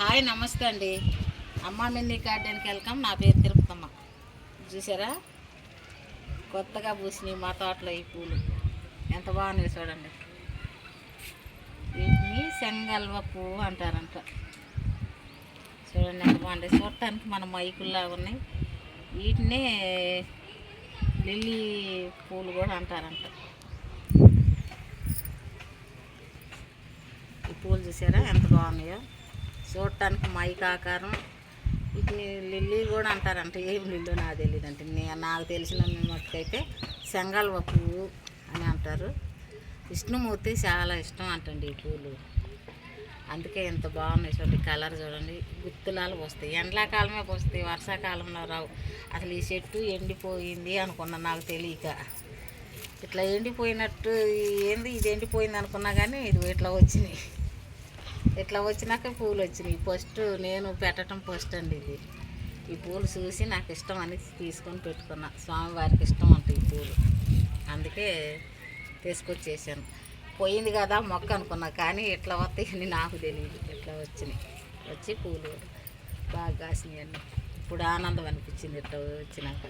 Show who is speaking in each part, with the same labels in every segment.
Speaker 1: Hi నమస్తే అండి. అమ్మ మిన్ని గార్డెన్కి వెళ్తాం నా పేరు తిరుపతమ్మ. చూసారా? కొత్తగా పూసినాయి మా తోటలో ఈ పూలు. ఎంత బాగున్నాయి చూడండి. వీటిని సెంగల్వ పువ్వు అంటారంట. చూడండి ఎంత బాగుంటాయి చూడటానికి మన మైకుల్లాగా ఉన్నాయి. వీటినే లిల్లీ పూలు కూడా అంటారంట. ఈ పూలు చూసారా? ఎంత బాగున్నాయో. చూడటానికి మైక్ ఆకారం. వీటిని లిల్లీ కూడా అంటారంట ఏం లిల్లు? నాకు తెలియదంటే నాకు తెలిసిన మట్టుకైతే శంగల్వ పువ్వు అని అంటారు. విష్ణుమూర్తి చాలా ఇష్టం అంటండి ఈ పూలు. అందుకే ఎంత బాగున్నాయి చూడండి కలర్ చూడండి. గుత్తులాలు వస్తాయి ఎండాకాలమే పోస్తాయి వర్షాకాలంలో రావు. అసలు ఈ చెట్టు ఎండిపోయింది అనుకున్నా నాకు తెలియక. ఇట్లా ఎండిపోయినట్టు ఏంది ఇది ఎండిపోయింది అనుకున్నా కానీ ఇది ఇట్లా వచ్చినాయి. ఇట్లా వచ్చినాక పూలు వచ్చినాయి. ఫస్ట్ నేను పెట్టడం ఫస్ట్ అండి ఇది. ఈ పూలు చూసి నాకు ఇష్టం అని తీసుకొని పెట్టుకున్నా. స్వామివారికి ఇష్టం అంట ఈ పూలు. అందుకే తీసుకొచ్చేసాను. పోయింది కదా మొక్క అనుకున్నా కానీ ఇట్లా వస్తాయని నాకు తెలియదు ఇట్లా వచ్చినాయి. వచ్చి పూలు బాగా కాసినాయి అన్నీ. ఇప్పుడు ఆనందం అనిపించింది ఇట్లా వచ్చినాక.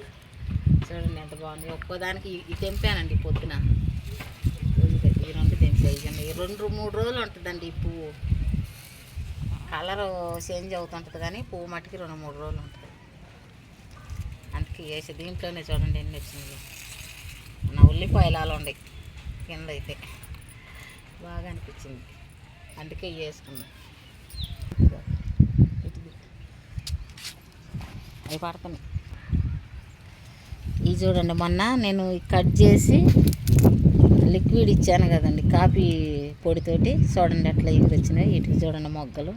Speaker 1: చూడండి ఎంత బాగుంది. ఒక్కోదానికి ఇది తెంపానండి పొద్దున. ఈ రెండు తెంపేయండి ఈ రెండు మూడు రోజులు ఉంటుందండి ఈ పువ్వు. కలర్ చేంజ్ అవుతుంటుంది కానీ పువ్వు మట్టికి రెండు మూడు రోజులు ఉంటుంది. అందుకే వేసి దీంట్లోనే చూడండి ఎన్ని వచ్చినాయి. నా ఉల్లిపాయలు అలా ఉన్నాయి కింద అయితే బాగా అనిపించింది. అందుకే వేసుకున్నాం. అవి పడుతున్నాయి. ఇవి చూడండి మొన్న నేను కట్ చేసి లిక్విడ్ ఇచ్చాను కదండి కాఫీ పొడితోటి. చూడండి అట్లా ఇవి వచ్చినాయి. వీటికి చూడండి మొగ్గలు.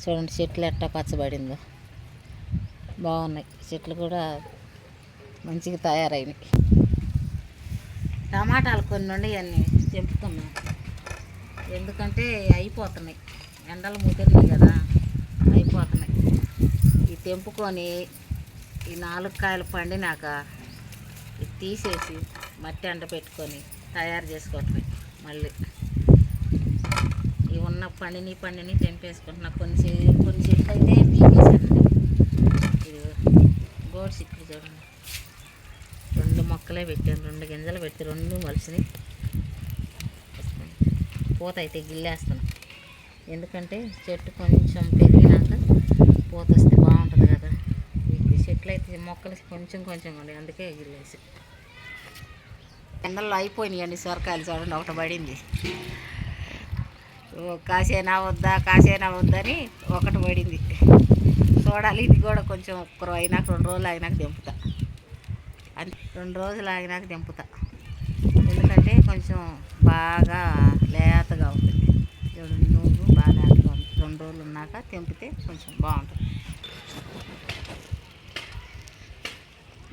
Speaker 1: చూడండి చెట్లు ఎట్టా పచ్చబడిందో. బాగున్నాయి. చెట్లు కూడా మంచిగా తయారైనాయి. టమాటాలు కొన్ని ఉండి అన్నీ తెంపుతున్నాం. ఎందుకంటే అయిపోతున్నాయి. ఎండలు ముదిరినాయి కదా అయిపోతున్నాయి. ఇవి తెంపుకొని ఈ నాలుగు కాయలు పండినాక ఇది తీసేసి మట్టి ఎండ పెట్టుకొని తయారు చేసుకోవటమే మళ్ళీ. ఉన్న పండిని పండిని తెంపేసుకుంటున్నా. కొన్ని కొన్ని చెట్లు అయితే పీకేసానండి ఇది గోడ చిక్కుడు చూడండి. రెండు మొక్కలే పెట్టాను రెండు గింజలు పెట్టి రెండు మలిసినాయి పూత అయితే గిల్లేస్తాను ఎందుకంటే చెట్టు కొంచెం పెరిగినాక పూత వస్తే బాగుంటుంది కదా. ఈ చెట్లు అయితే మొక్కలు కొంచెం కొంచెం ఉన్నాయి అందుకే గిల్లేసి. ఎండల్లో అయిపోయినాయండి సొరకాయలు చూడండి ఒకటి పడింది. కాసేనా వద్దా కాసేనా వద్దని ఒకటి పడింది. చూడాలి ఇది కూడా కొంచెం ఒక్కరు అయినాక రెండు రోజులు అయినాక దింపుతా అది రెండు రోజులు ఆగినాక దింపుతా ఎందుకంటే కొంచెం బాగా లేతగా ఉంటుంది. చూడండి నూనె బాగా లేతగా ఉంది. రెండు రోజులు ఉన్నాక తెంపితే కొంచెం బాగుంటుంది.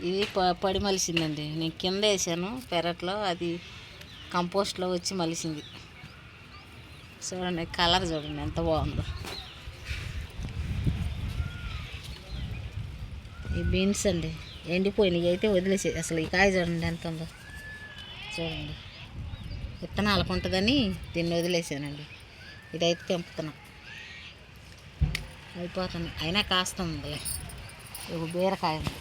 Speaker 1: ఇది ప పడి మలిసిందండి. నేను కింద వేసాను పెరట్లో. అది కంపోస్ట్లో వచ్చి మలిసింది. చూడండి కలర్ చూడండి ఎంత బాగుందో. ఈ బీన్స్ అండి ఎండిపోయినాయి అయితే వదిలేసి అసలు ఈ కాయ చూడండి ఎంత ఉందో. చూడండి. విత్తనాలకు ఉంటుందని దీన్ని వదిలేసానండి. ఇదైతే తెంపుతున్నా. అయిపోతుంది. అయినా కాస్తుంది ఒక బీరకాయ ఉంది.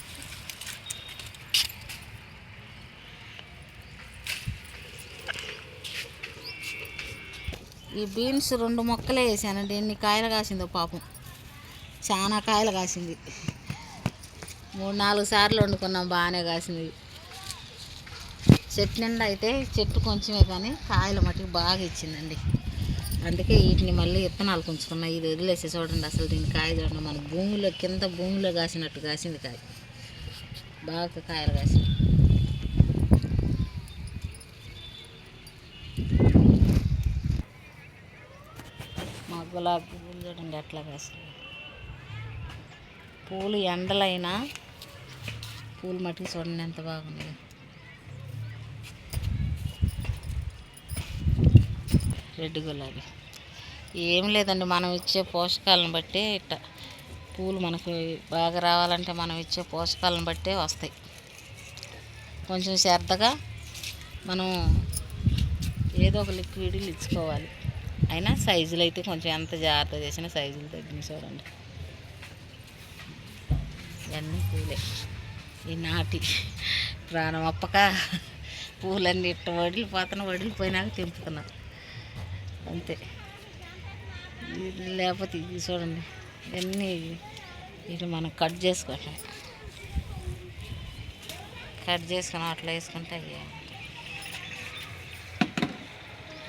Speaker 1: ఈ బీన్స్ రెండు మొక్కలే వేసానండి ఎన్ని కాయలు కాసిందో పాపం. చాలా కాయలు కాసింది. మూడు నాలుగు సార్లు వండుకున్నాం బాగానే కాసింది. చెట్టు నిండా అయితే చెట్టు కొంచెమే కానీ కాయలు మటుకు బాగా ఇచ్చిందండి. అందుకే వీటిని మళ్ళీ విత్తనాలు ఉంచుకున్నా ఇది వదిలేసి చూడండి అసలు దీని కాయ చూడండి. మన భూమిలో కింద భూమిలో కాసినట్టు కాసింది కాయ. బాగా కాయలు కాసింది మా గులాబీ పువ్వులు చూడండి ఎట్లా కాసింది పూలు ఎండలైనా పూలు మట్టికి చూడండి ఎంత బాగుంది. రెడ్ గులాబీ. ఏం లేదండి మనం ఇచ్చే పోషకాలను బట్టి ఇట్ట పూలు మనకి బాగా రావాలంటే మనం ఇచ్చే పోషకాలను బట్టే వస్తాయి. కొంచెం శ్రద్ధగా మనం ఏదో ఒక లిక్విడ్ ఇచ్చుకోవాలి. అయినా సైజులు అయితే కొంచెం ఎంత జాగ్రత్త చేసినా సైజులు తగ్గినాయి చూడండి. ఇవన్నీ పూలే. ఈ నాటి ప్రాణం అప్పక పూలన్నీ ఇట్ట వడిలిపోతున్నా వడిలిపోయినాక తెంపుతున్నా. అంతే. లేకపోతే ఇది చూడండి. ఇవన్నీ ఇది మనం కట్ చేసుకోవటం కట్ చేసుకుని అట్లా వేసుకుంటే అయ్యే.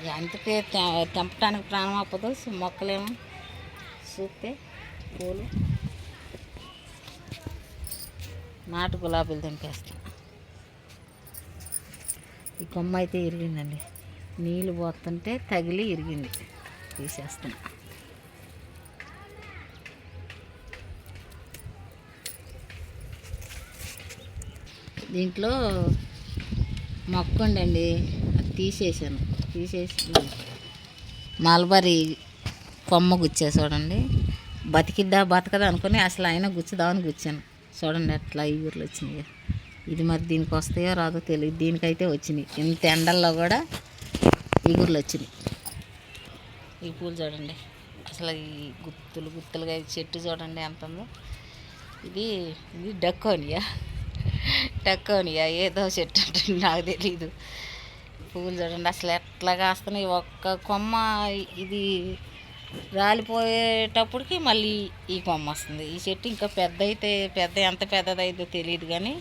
Speaker 1: అందుకే తె- తెంపటానికి ప్రాణం అప్పదు మొక్కలేమో చూస్తే పూలు. నాటు గులాబీలు తెంపేస్తాం. ఈ కొమ్మ అయితే ఇరిగిందండి. నీళ్ళు పోతుంటే తగిలి ఇరిగింది. తీసేస్తున్నా. దీంట్లో మొక్క ఉండండి అది తీసేసాను తీసేసి మల్బరీ కొమ్మ గుచ్చా చూడండి. బతికిద్దా బతకదా అనుకుని అసలు అయినా గుచ్చుదామని గుచ్చాను. చూడండి అట్లా ఈ ఊర్లో వచ్చినాయి. ఇది మరి దీనికి వస్తాయో రాదో తెలియదు. దీనికైతే వచ్చినాయి. ఇంత ఎండల్లో కూడా ఈగుర్లు వచ్చినాయి. ఈ పూలు చూడండి. అసలు ఈ గుత్తులు గుత్తులుగా చెట్టు చూడండి ఎంత ఉందో. ఇది ఇది డక్కోనియా డక్కోనియా ఏదో చెట్టు అంటే నాకు తెలీదు. పువ్వులు చూడండి. అసలు ఎట్లా కాస్తున్నాయి? ఒక్క కొమ్మ ఇది రాలిపోయేటప్పటికి మళ్ళీ ఈ కొమ్మ వస్తుంది. ఈ చెట్టు ఇంకా పెద్ద అయితే పెద్ద ఎంత పెద్దదైతే తెలియదు కానీ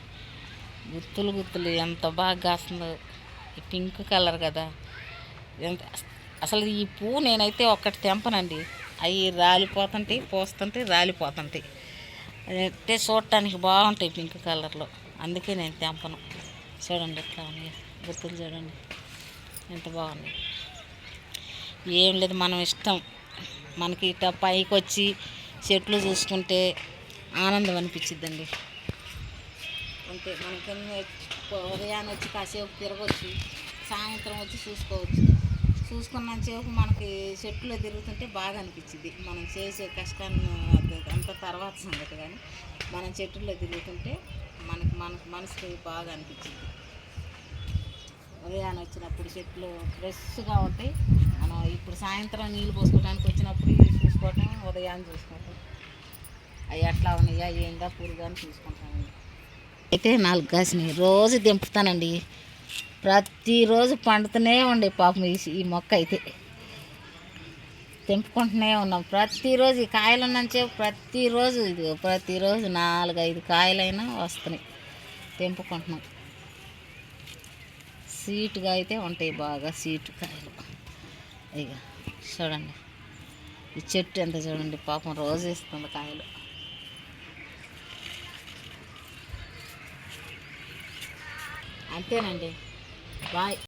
Speaker 1: గుత్తులు గుత్తులు ఎంత బాగా కాస్తుందో. ఈ పింక్ కలర్ కదా. ఎంత అసలు ఈ పువ్వు నేనైతే ఒక్కటి తెంపనండి. అవి రాలిపోతుంటాయి పోస్తుంటాయి రాలిపోతుంటాయి. అంటే చూడటానికి బాగుంటాయి పింక్ కలర్లో. అందుకే నేను తెంపను. చూడండి ఎట్లా ఉన్నాయి. గుర్తులు చూడండి. ఎంత బాగుంది. ఏం లేదు మనం ఇష్టం. మనకి ఇట పైకి వచ్చి చెట్లు చూసుకుంటే ఆనందం అనిపించిద్దండి అంతే మనకి ఉదయాన్నే వచ్చి కాసేపు తిరగవచ్చు సాయంత్రం వచ్చి చూసుకోవచ్చు. చూసుకున్నంతసేపు మనకి చెట్లు తిరుగుతుంటే బాగా అనిపించింది మనం చేసే కష్టాన్ని అంత తర్వాత సంగతి కానీ మనం చెట్టుల్లో తిరుగుతుంటే మనకి మనకు మనసుకి బాగా అనిపించింది ఉదయాన్నే వచ్చినప్పుడు చెట్లు ఫ్రెష్గా ఉంటాయి. మనం ఇప్పుడు సాయంత్రం నీళ్ళు పోసుకోవడానికి వచ్చినప్పుడు ఇవి చూసుకోవటం ఉదయాన్ని చూసుకోవటం. అవి ఎట్లా ఉన్నాయా ఏందా పురుగు అని చూసుకుంటామండి. అయితే నాలుగు కాసినాయి. రోజు దింపుతానండి. ప్రతిరోజు పండుతూనే ఉండే పాపం ఈ మొక్క అయితే. తెంపుకుంటూనే ఉన్నాం. ప్రతిరోజు ఈ కాయలు ఉన్నంతసేపు ప్రతిరోజు ఇది ప్రతిరోజు నాలుగు ఐదు కాయలైనా వస్తున్నాయి. తెంపుకుంటున్నాం సీటుగా అయితే ఉంటాయి బాగా సీటు కాయలు. ఇక చూడండి. ఈ చెట్టు ఎంత చూడండి పాపం రోజు ఇస్తుంది కాయలు. అంతేనండి. బాయ్.